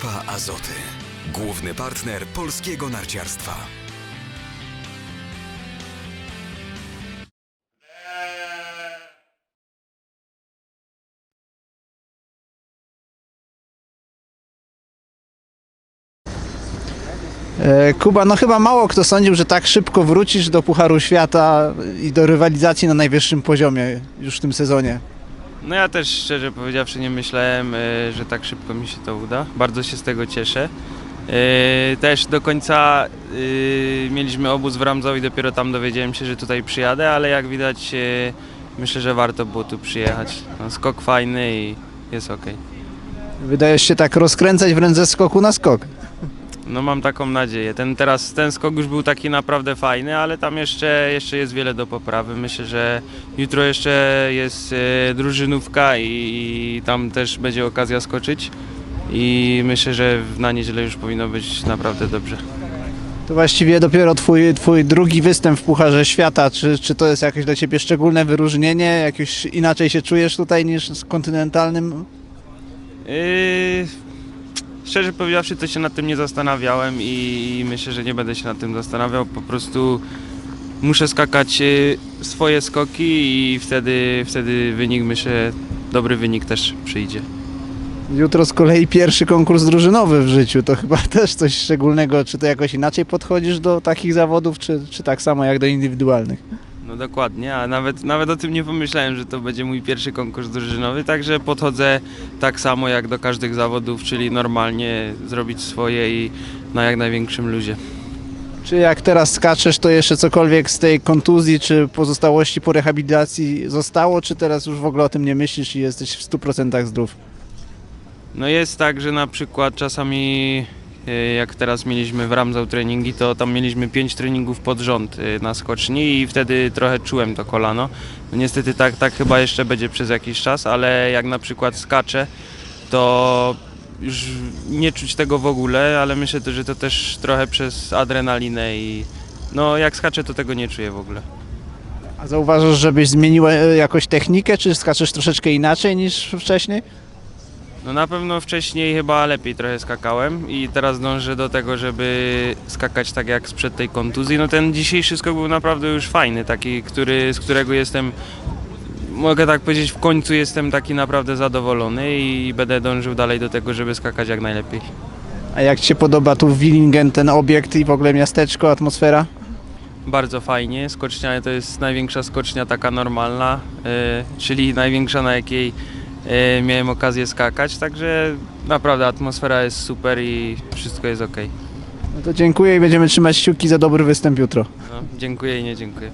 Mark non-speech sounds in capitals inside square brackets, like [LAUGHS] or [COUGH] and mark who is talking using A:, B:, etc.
A: Grupa Azoty. Główny partner polskiego narciarstwa.
B: E, Kuba, no chyba mało kto sądził, że tak szybko wrócisz do Pucharu Świata i do rywalizacji na najwyższym poziomie już w tym sezonie.
C: No ja też szczerze powiedziawszy nie myślałem, e, że tak szybko mi się to uda. Bardzo się z tego cieszę. E, Też do końca e, mieliśmy obóz w Ramzow i dopiero tam dowiedziałem się, że tutaj przyjadę, ale jak widać myślę, że warto było tu przyjechać. No, skok fajny i jest ok.
B: Wydajesz się tak rozkręcać wręcz ze skoku na skok.
C: No mam taką nadzieję. Ten teraz ten skok już był taki naprawdę fajny, ale tam jeszcze, jeszcze jest wiele do poprawy. Myślę, że jutro jeszcze jest e, drużynówka i, i tam też będzie okazja skoczyć. I myślę, że na niedzielę już powinno być naprawdę dobrze.
B: To właściwie dopiero twój, twój drugi występ w Pucharze Świata. Czy, czy to jest jakieś dla ciebie szczególne wyróżnienie? Jakieś inaczej się czujesz tutaj niż z kontynentalnym?
C: Yy, szczerze powiedziawszy, to się nad tym nie zastanawiałem i, myślę, że nie będę się nad tym zastanawiał. Po prostu muszę skakać yy, swoje skoki i wtedy, wtedy wynik, myślę, dobry wynik też przyjdzie.
B: Jutro z kolei pierwszy konkurs drużynowy w życiu. To chyba [LAUGHS] też coś szczególnego. Czy to jakoś inaczej podchodzisz do takich zawodów, czy, czy tak samo jak do indywidualnych?
C: No dokładnie, a nawet, nawet o tym nie pomyślałem, że to będzie mój pierwszy konkurs drużynowy, także podchodzę tak samo jak do każdych zawodów, czyli normalnie zrobić swoje i na jak największym luzie.
B: Czy jak teraz skaczesz, to jeszcze cokolwiek z tej kontuzji czy pozostałości po rehabilitacji zostało, czy teraz już w ogóle o tym nie myślisz i jesteś w 100% zdrów?
C: No jest tak, że na przykład czasami jak teraz mieliśmy w Ramzał treningi, to tam mieliśmy 5 treningów pod rząd e, na skoczni i wtedy trochę czułem to kolano. No niestety tak, tak chyba jeszcze będzie przez jakiś czas, ale jak na przykład skaczę, to już nie czuć tego w ogóle, ale myślę, że to też trochę przez adrenalinę i no jak skaczę, to tego nie czuję w ogóle.
B: A zauważasz, żebyś zmienił e, jakoś technikę, czy skaczesz troszeczkę inaczej niż wcześniej?
C: No na pewno wcześniej chyba lepiej trochę skakałem i teraz dążę do tego, żeby skakać tak jak sprzed tej kontuzji. No ten dzisiejszy skok był naprawdę już fajny, taki, który, z którego jestem, mogę tak powiedzieć, w końcu jestem taki naprawdę zadowolony i będę dążył dalej do tego, żeby skakać jak najlepiej.
B: A jak Ci się podoba tu w Willingen ten obiekt i w ogóle miasteczko, atmosfera?
C: Bardzo fajnie, skocznia to jest największa skocznia taka normalna, y, czyli największa na jakiej miałem okazję skakać, także naprawdę atmosfera jest super i wszystko jest ok.
B: No to dziękuję i będziemy trzymać kciuki za dobry występ jutro.
C: No, dziękuję i nie dziękuję.